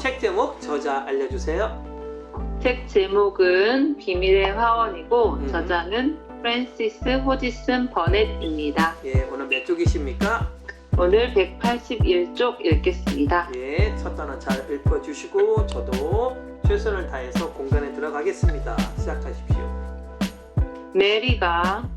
책 제목, 저자 알려주세요. 책 제목은 비밀의 화원이고 음. 저자는 프랜시스 호지슨 버넷입니다. 예, 오늘 몇 쪽이십니까? 오늘 181쪽 읽겠습니다. 예, 첫 단어 잘 읽어주시고 저도 최선을 다해서 공간에 들어가겠습니다. 시작하십시오. 메리가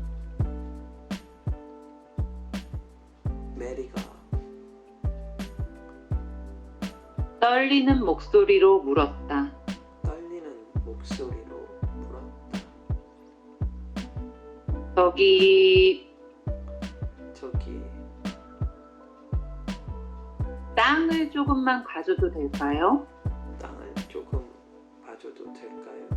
떨리는 목소리로 물었다. 떨리는 목소리로 물었다. 저기 저기 땅을 조금만 가져도 될까요? 땅을 조금 봐줘도 될까요?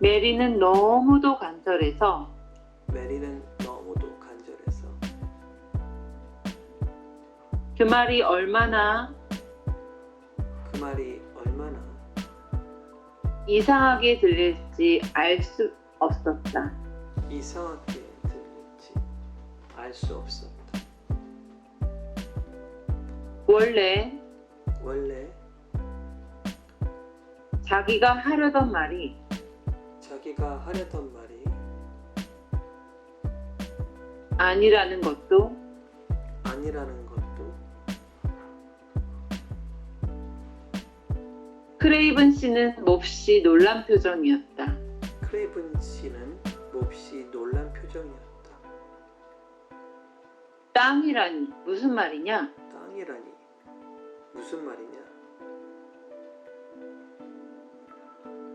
메리는 너무도 간절해서 메리는 그 말이 얼마나 그 말이 얼마나 이상하게 들릴지 알 수 없었다. 이상하게 들릴지 알 수 없었다. 원래 원래 자기가 하려던 말이 자기가 하려던 말이 아니라는 것도 아니라는 것 크레이븐 씨는 몹시 놀란 표정이었다. 크레이븐 씨는 몹시 놀란 표정이었다. 땅이라니 무슨 말이냐? 땅이라니 무슨 말이냐?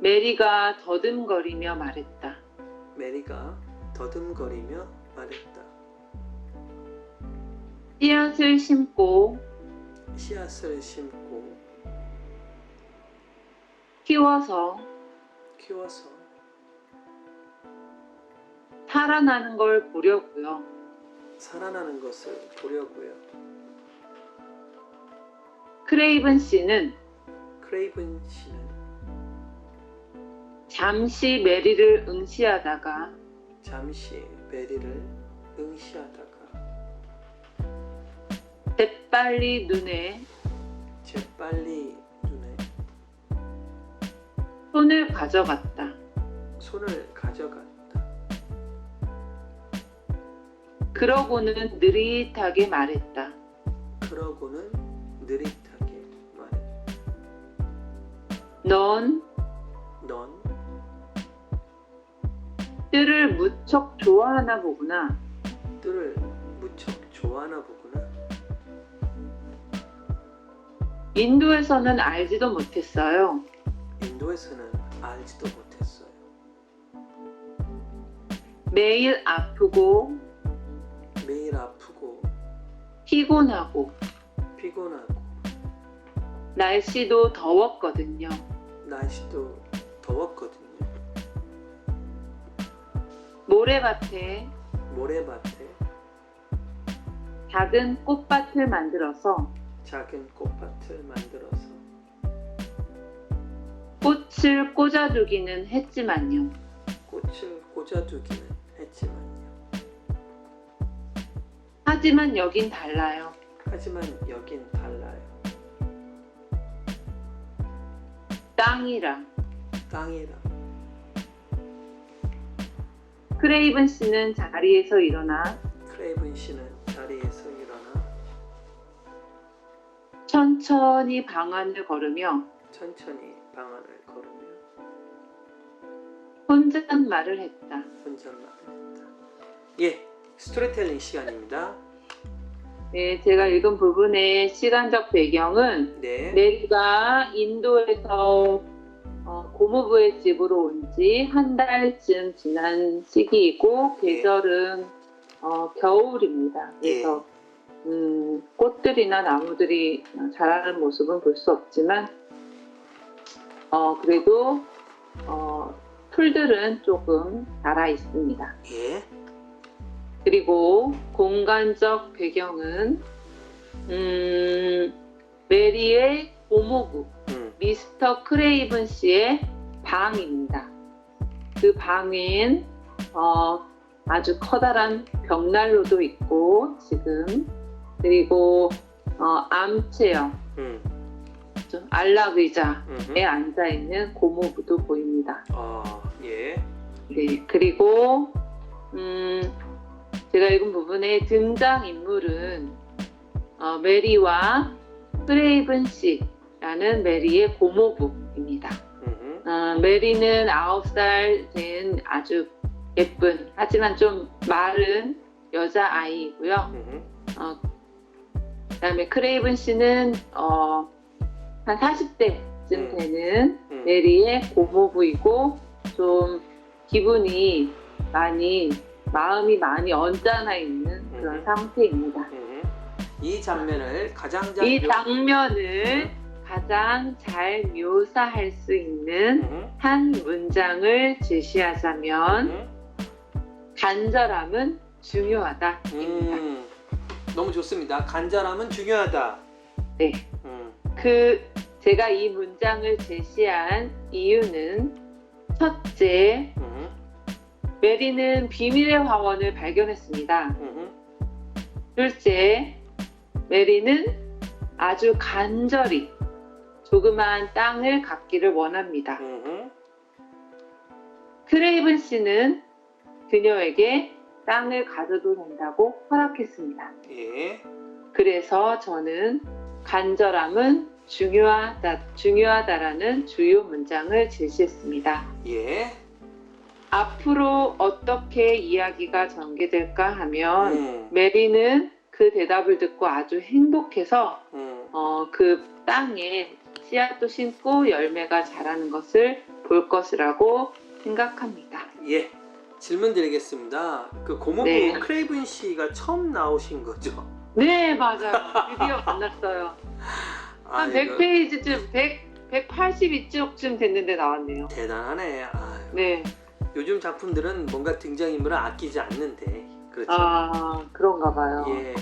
메리가 더듬거리며 말했다. 메리가 더듬거리며 말했다. 씨앗을 심고 씨앗을 심고 키워서 키워서 살아나는 걸 보려고요. 살아나는 것을 보려고요. 크레이븐 씨는 크레이븐 씨는 잠시 메리를 응시하다가 잠시 메리를 응시하다가 재빨리 눈에 재빨리 손을 가져갔다. 손을 가져갔다. 그러고는 느릿하게 말했다. 그러고는 느릿하게 말했다. 넌 넌 뜰을 무척 좋아하나 보구나. 뜰을 무척 좋아하나 보구나. 인도에서는 알지도 못했어요. 인도에서는 알지도 못했어요. 매일 아프고 매일 아프고 피곤하고 피곤하고 날씨도 더웠거든요. 날씨도 더웠거든요. 모래밭에 모래밭에 작은 꽃밭을 만들어서 작은 꽃밭을 만들어서 꽃을 꽂아두기는 했지만요. 꽃을 꽂아두기는 했지만요. 하지만 여긴 달라요. 하지만 여긴 달라요. 땅이라. 땅이라 크레이븐 씨는 자리에서 일어나 크레이븐 씨는 자리에서 일어나 천천히 방 안을 걸으며 천천히 혼잣말을 했다. 혼잣말을 했다. 예, 스토리텔링 시간입니다. 네, 제가 읽은 부분의 시간적 배경은 네, 메리가 인도에서 어, 고모부의 집으로 온 지 한 달쯤 지난 시기이고 예. 계절은 어, 겨울입니다. 그래서 음, 꽃들이나 나무들이 자라는 모습은 볼 수 없지만 어, 그래도 어, 풀들은 조금 자라 있습니다. 예, 그리고 공간적 배경은 음, 메리의 고모부 음, 미스터 크레이븐 씨의 방입니다. 그 방엔 어, 아주 커다란 벽난로도 있고 지금 그리고 어, 암체형, 음. 좀 안락 의자에. 앉아 있는 고모부도 보입니다. 아, 예. 네, 그리고 음, 제가 읽은 부분에 등장 인물은 어, 메리와 크레이븐 씨라는 메리의 고모부입니다. 어, 메리는 9살 된 아주 예쁜 하지만 좀 마른 여자 아이이고요. 어, 그다음에 크레이븐 씨는 어, 한 40대쯤 음. 되는 음. 메리의 고모부이고 좀 기분이 많이 마음이 많이 언짢아 있는 그런 음. 상태입니다. 음흠. 이 장면을 가장 잘 이 묘- 장면을 가장 잘 묘사할 수 있는. 한 문장을 제시하자면. 간절함은 중요하다입니다. 음. 너무 좋습니다. 간절함은 중요하다. 네. 음. 그 제가 이 문장을 제시한 이유는 첫째. 메리는 비밀의 화원을 발견했습니다. 둘째, 메리는 아주 간절히 조그마한 땅을 갖기를 원합니다. 음흠. 크레이븐 씨는 그녀에게 땅을 가져도 된다고 허락했습니다. 예. 그래서 저는 간절함은 중요하다, 중요하다라는 주요 문장을 제시했습니다. 예. 앞으로 어떻게 이야기가 전개될까 하면 음. 메리는 그 대답을 듣고 아주 행복해서 음. 어, 그 땅에 씨앗도 심고 열매가 자라는 것을 볼 것이라고 생각합니다. 예. 질문 드리겠습니다. 그 고모부 네. 크레이븐 씨가 처음 나오신 거죠? 네, 맞아요. 드디어 만났어요. 한 아이고, 100페이지쯤, 100, 182쪽쯤 됐는데 나왔네요. 대단하네. 아유. 네. 요즘 작품들은 뭔가 등장인물을 아끼지 않는데. 그렇죠. 아, 그런가 봐요. 예.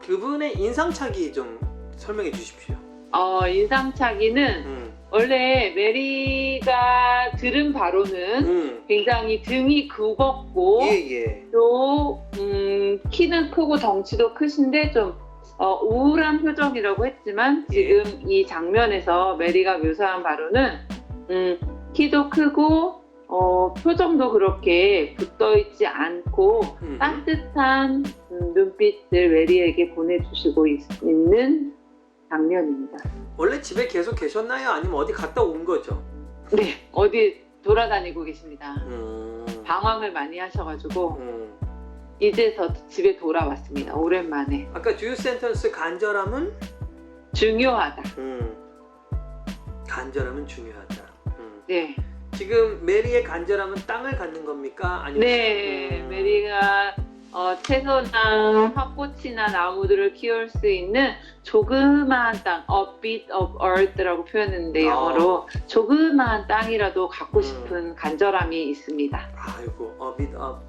그분의 인상착의 좀 설명해 주십시오. 어, 인상착의는 음. 원래 메리가 들은 바로는 음. 굉장히 등이 굽었고 예, 예. 또 음, 키는 크고 덩치도 크신데 좀 어, 우울한 표정이라고 했지만 예. 지금 이 장면에서 메리가 묘사한 바로는 음, 키도 크고 어, 표정도 그렇게 붙어 있지 않고 음. 따뜻한 음, 눈빛을 메리에게 보내주시고 있, 는 장면입니다. 원래 집에 계속 계셨나요? 아니면 어디 갔다 온 거죠? 네, 어디 돌아다니고 계십니다. 음. 방황을 많이 하셔가지고 음. 이제서 집에 돌아왔습니다. 오랜만에 아까 주요 센턴스 간절함은 중요하다. 음. 간절함은 중요하다. 음. 네, 지금 메리의 간절함은 땅을 갖는 겁니까? 아니면 네, 음. 메리가 어, 채소나 화꽃이나 나무들을 키울 수 있는 조그마한 땅, a bit of earth라고 표현했는데 아. 영어로 조그마한 땅이라도 갖고 음. 싶은 간절함이 있습니다. 아이고, a bit of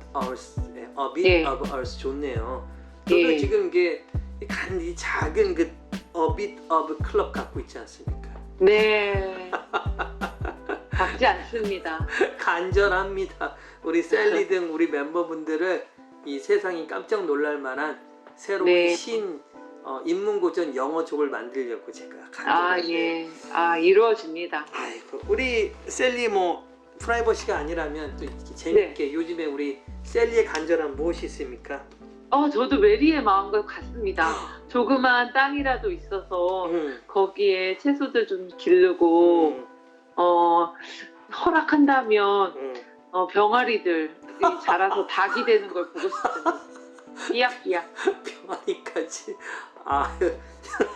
예, a bit 예. of earth 좋네요. 저도 예. 지금 이게 간이 작은 그 a bit of 클럽 갖고 있지 않습니까? 네, 작지 않습니다. 간절합니다. 우리 셀리 등 우리 멤버분들을 이 세상이 깜짝 놀랄 만한 새로운 네. 신 어, 인문고전 영어족을 만들려고 제가 간절하게. 아 예, 아 이루어집니다. 아이고 우리 셀리 뭐 프라이버시가 아니라면 또 이렇게 재밌게 네. 요즘에 우리 셀리의 간절함 무엇이 있습니까? 어, 저도 메리의 마음과 같습니다. 조그마한 땅이라도 있어서 음, 거기에 채소들 좀 기르고 음, 어, 허락한다면 음. 어, 병아리들이 자라서 닭이 되는 걸 보고 싶습니다. 삐약삐약. 병아리까지 아유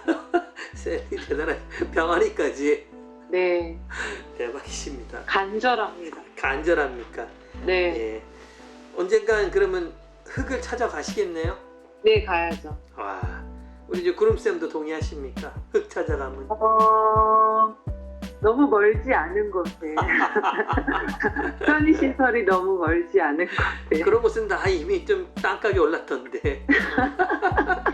셀리 대단한 병아리까지 네, 대박이십니다. 간절합니다. 간절합니까? 네, 예. 언젠간 그러면 흙을 찾아가시겠네요? 네 가야죠. 와, 우리 이제 구름쌤도 동의하십니까? 흙 찾아가면. 어, 너무 멀지 않은 곳에 편의시설이 너무 멀지 않은 곳에 그런 곳은 다 이미 좀 땅값이 올랐던데.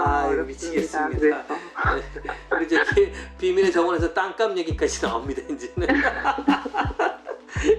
아, 어렵습니다. 미치겠습니다. 그래서 우리 저기 비밀의 정원에서 땅값 얘기까지 나옵니다, 이제는.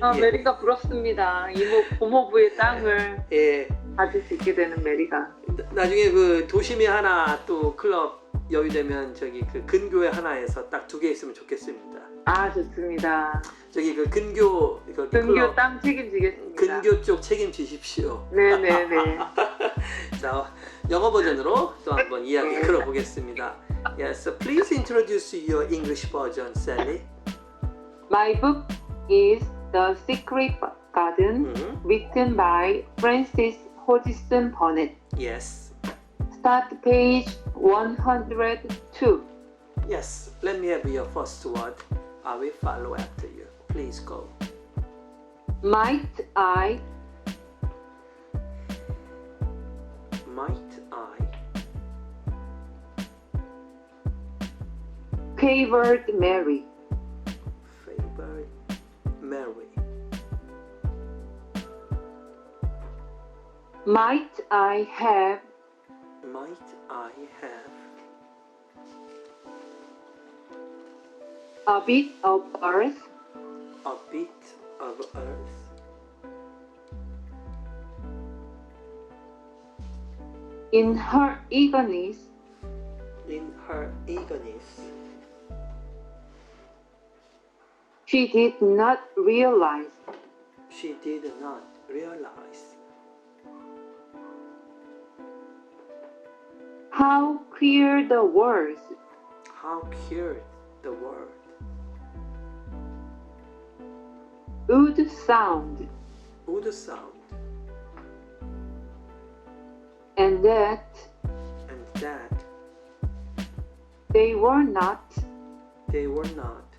어, 예. 메리가 부럽습니다. 이모 고모부의 땅을 예. 가질 수 있게 되는 메리가. 나중에 그 도심에 하나 또 클럽 여유되면 저기 그 근교에 하나에서 딱 두 개 있으면 좋겠습니다. 아 좋습니다. 저기 그 근교 그 근교 클럽 땅 책임지겠습니다. 근교 쪽 책임지십시오. 네네네. 자 영어 버전으로 또 한번 이야기 네. 들어보겠습니다. Yes, so please introduce your English version, Sally. My book is The Secret Garden, Mhm. written by Francis Hodgson Burnett. Yes, Start page 102. yes. Let me have your first word. I will follow after you. Please go. Might I favored Mary? favor Mary? Might I have Might I have a bit of earth a bit of earth in her eagerness? in her eagerness? She did not realize. She did not realize. How clear the words. How cute the word. Would sound, would sound, and that and that they were not. they were not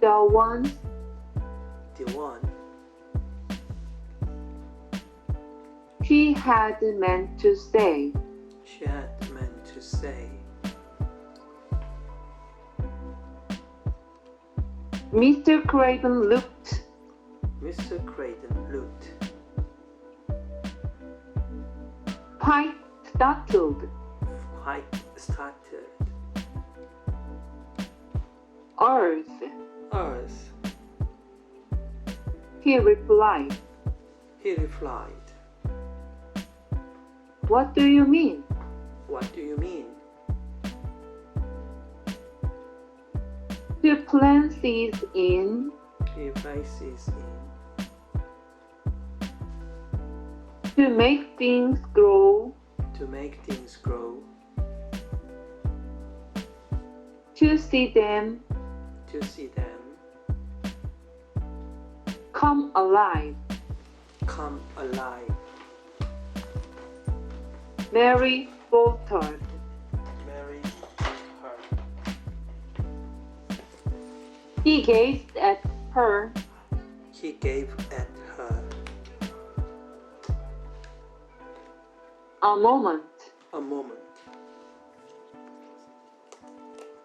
the one the one she had meant to say. she had meant to say. Mr. Craven looked Mr. Craven looked quite startled. quite startled. Earth, Earth, he replied. he replied. What do you mean? What do you mean? To plant seeds in, He places in to make things grow, to make things grow, to see them to see them come alive. come alive. Mary faltered. Mary her. He gazed at her He gave at her a moment a moment,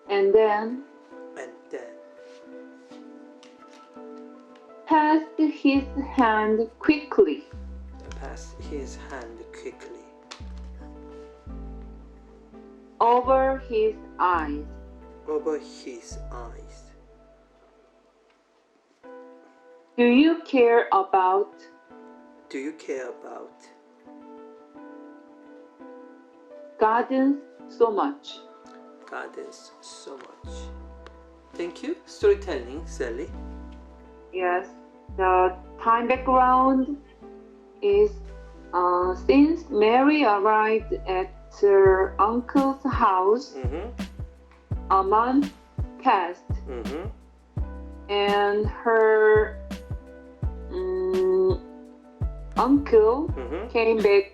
and then passed his hand quickly passed his hand quickly over his eyes. over his eyes. Do you care about Do you care about gardens so much? gardens so much? Thank you. Storytelling, Sally. Yes, the time background is uh, since Mary arrived at her uncle's house, Mm-hmm. a month passed, Mm-hmm. and her mm, uncle Mm-hmm. came back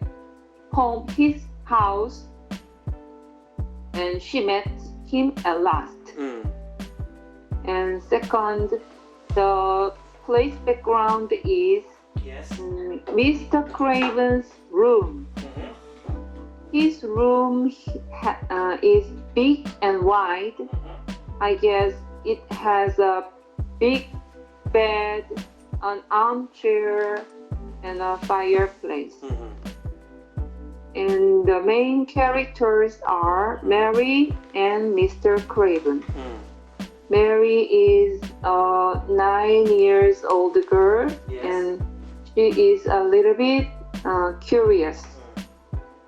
home his house, and she met him at last. Mm. And second, the place background is Yes. mm, Mr. Craven's room. Mm-hmm. His room uh, is big and wide. I guess it has a big bed, an armchair, and a fireplace. Mm-hmm. And the main characters are Mary and Mr. Craven. Mm. Mary is a nine years old girl Yes. and she is a little bit uh, curious.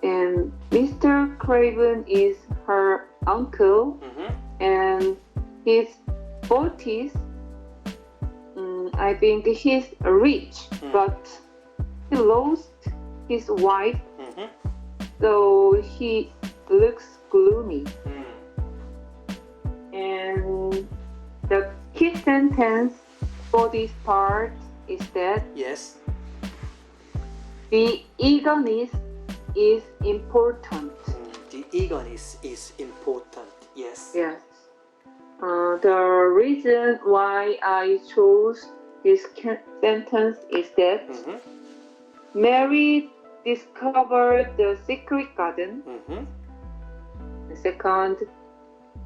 And Mr. Craven is her uncle, Mhm. and his 40s. Mm, I think he's rich, Mm. but he lost his wife, Mhm. so he looks gloomy. 음. And the key sentence for this part is that Yes. the eagerness is important. 음, The eagerness is important. Yes. Yes. Uh, the reason why I chose this sentence is that Mhm. Mary discovered the secret garden. Mhm. Second,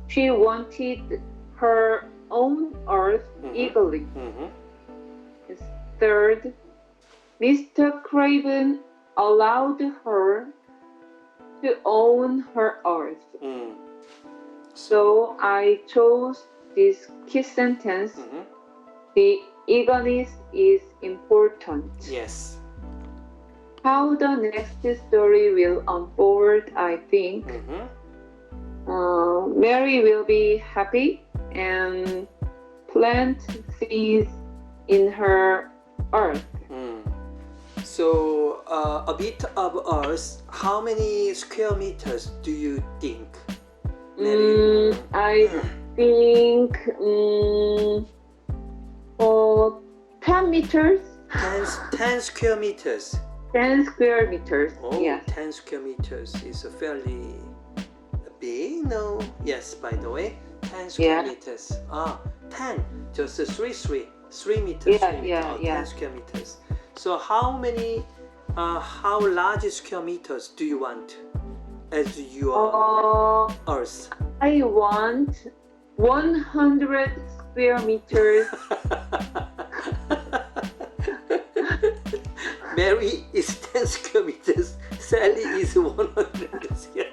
she wanted her own earth Mhm. eagerly. Mhm. Third, Mr. Craven allowed her to own her earth. 음. So I chose this key sentence. Mhm. The eagerness is important. Yes. How the next story will unfold, I think. Mhm. Uh, Mary will be happy and plant seeds in her earth. 음. So uh, a bit of Earth. How many square meters do you think? Mm, I think um, for 10 meters, 10, 10 square meters. 10 square meters. Oh, Yes. 10 square meters is a fairly big. No. Yes. By the way, 10 square Yeah. meters. Ah, 10. Just a three, three, three meters. Yeah, three meter, yeah, oh, yeah. 10 square meters. So how many? Uh, how large square meters do you want as your Uh, Earth? I want 100 square meters. Mary is 10 square meters. Sally is 100 square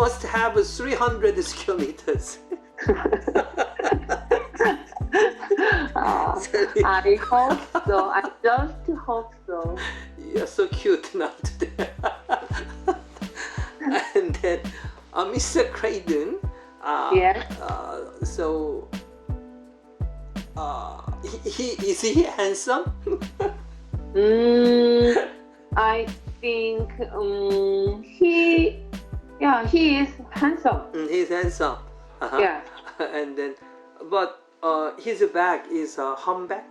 must have 300 square meters. Uh, I hope so. I just hope so. you're so cute now today. and then uh, Mr. Craydon. Uh, Yes. Uh, so, uh, he, he is he handsome? Mm, I think um, handsome. Mm, He's handsome. Uh-huh. Yeah. and then, but uh, his back is a humback.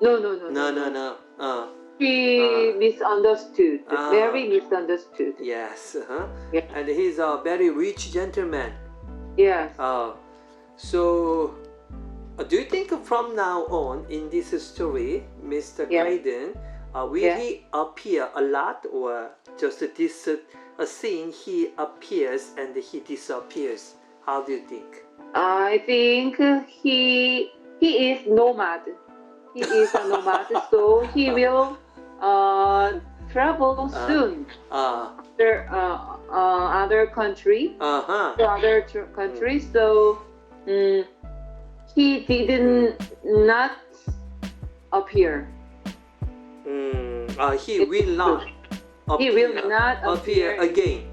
No, no, no, No, no, no. Uh, He Uh, misunderstood. ah. Very misunderstood. yes. Uh-huh. Yeah. And he's a very rich gentleman. Yes. Uh, so, uh, do you think from now on in this story, Mr. Craydon, uh, will he appear a lot or just this uh, a scene he appears and he disappears? How do you think? I think he he is nomad. He is a nomad, so he will uh, travel Ah. soon Uh, to uh, uh, other country, uh-huh. to other tr- country. So mm, he didn't not appear. Mm, uh, he will not He will not appear appear again.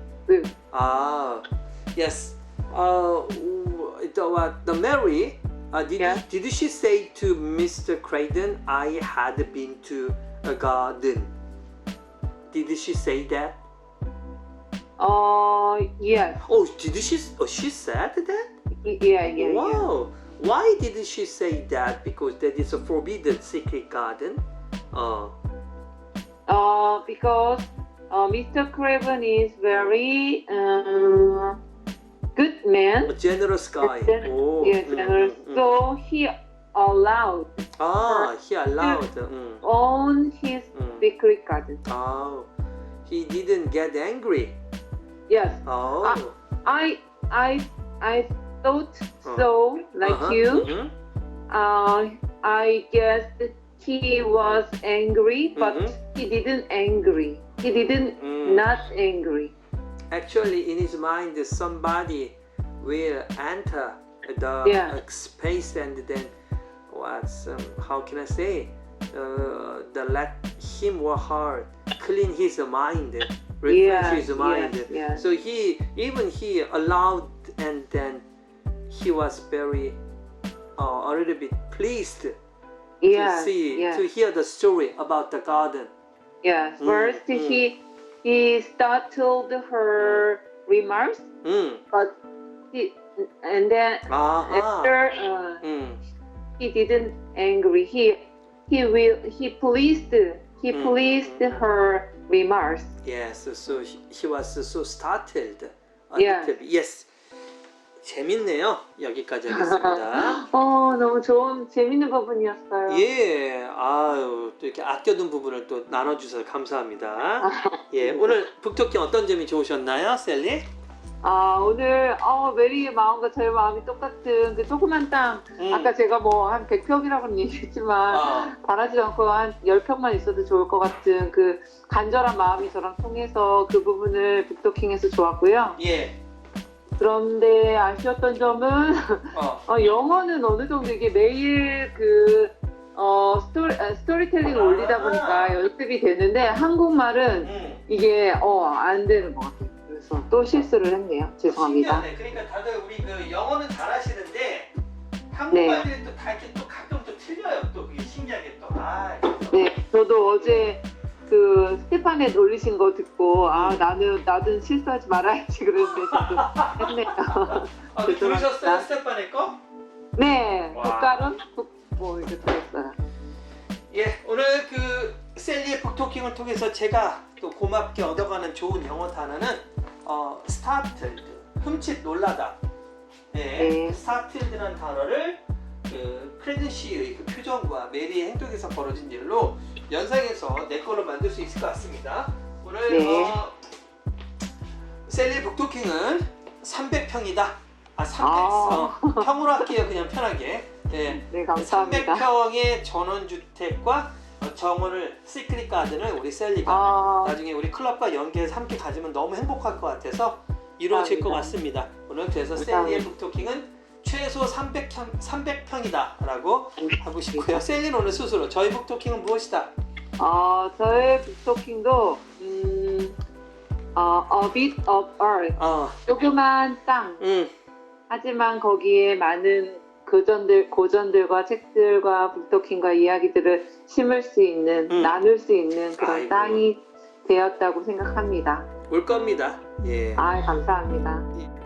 Ah, yes. Uh, the, uh, the Mary, uh, did, Yeah. did she say to Mr. Craydon, I had been to a garden? Did she say that? Uh, yes. Oh, did she? Oh, she said that? Yeah, yeah, yeah. wow. Why did she say that? Because that is a forbidden secret garden. Uh, Uh, because uh, Mr. Craven is very uh, good man. a generous guy. Gen- oh, yeah, mm, generous. mm, mm. So he allowed Ah, he allowed. Mm, own his mm. secret garden. Oh, he didn't get angry. Yes, Oh, Ah, I I I thought Oh. so like uh-huh, you. mhm. Uh, I guess he was angry, but Mhm. he didn't angry. He didn't Mm. not angry. Actually, in his mind, somebody will enter the Yeah. uh, space and then what's um, how can I say? Uh, the let him or her clean his mind, refresh Yeah, his mind. yeah, yeah. So he even he allowed and then he was very uh, a little bit pleased Yeah, to see yeah. to hear the story about the garden. Yes, mm, First, mm. he he startled her remarks, mm. but he, and then uh-huh. after uh, he didn't angry. He he will he pleased he pleased her remarks. Yes. So she, she was so startled. Yeah. Yes. 재밌네요. 여기까지 하겠습니다. 어 너무 좋은 재밌는 부분이었어요. 예, 아유 또 이렇게 아껴둔 부분을 또 나눠주셔서 감사합니다. 아, 예, 오늘 북토킹 어떤 점이 좋으셨나요, 셀리? 아 오늘 어 메리의 마음과 저의 마음이 똑같은 그 조그만 땅 음. 아까 제가 뭐 한 100평이라고는 얘기했지만 아, 바라지 않고 한 10평만 있어도 좋을 것 같은 그 간절한 마음이 저랑 통해서 그 부분을 북토킹에서 좋았고요. 예, 그런데 아쉬웠던 점은 어, 어, 영어는 어느 정도 이게 매일 그 어, 스토리, 아, 스토리텔링을 아. 올리다 보니까 연습이 되는데 한국말은 음. 이게 어, 안 되는 것 같아요. 그래서 또 실수를 했네요. 죄송합니다. 신기하네. 그러니까 다들 우리 그 영어는 잘하시는데 한국말들이 또 다 이렇게 또 가끔 또 틀려요. 또 그게 신기하게 또. 아, 그래서. 네, 저도 어제 그 스테판에 올리신 거 듣고 아 나는 나는 실수하지 말아야지 그랬는데 저도 했네요. 아, 그 들으셨어요. 스테파네 거? 네, 와. 국가론 국뭐 이렇게 들었어요. 예, 오늘 그 셀리의 북토킹을 통해서 제가 또 고맙게 얻어가는 좋은 영어 단어는 어, startled, 흠칫 놀라다. 예, 네. startled라는 단어를 그 크레든 씨의 그 표정과 메리의 행동에서 벌어진 일로 연상해서 내 걸로 만들 수 있을 것 같습니다. 오늘 네. 어, 셀리의 북토킹은 300평이다. 아, 300, 아. 어, 평으로 할게요, 그냥 편하게. 예. 네, 감사합니다. 300평의 전원주택과 어, 정원을 시크릿 가든을 우리 셀리가 아, 나중에 우리 클럽과 연계해서 함께 가지면 너무 행복할 것 같아서 이루어질 것 같습니다. 오늘 그래서 셀리의. 북토킹은 최소 300평, 300평이다 라고 하고 싶고요. 셀리는 오늘 스스로 저희 북토킹은 무엇이다? 어, 저의 북토킹도 음, 어, a bit of earth, 어, 조그만 땅. 음, 하지만 거기에 많은 고전들, 고전들과 책들과 북토킹과 이야기들을 심을 수 있는, 음. 나눌 수 있는 그런 아이고. 땅이 되었다고 생각합니다. 올 겁니다. 예. 아, 감사합니다. 예.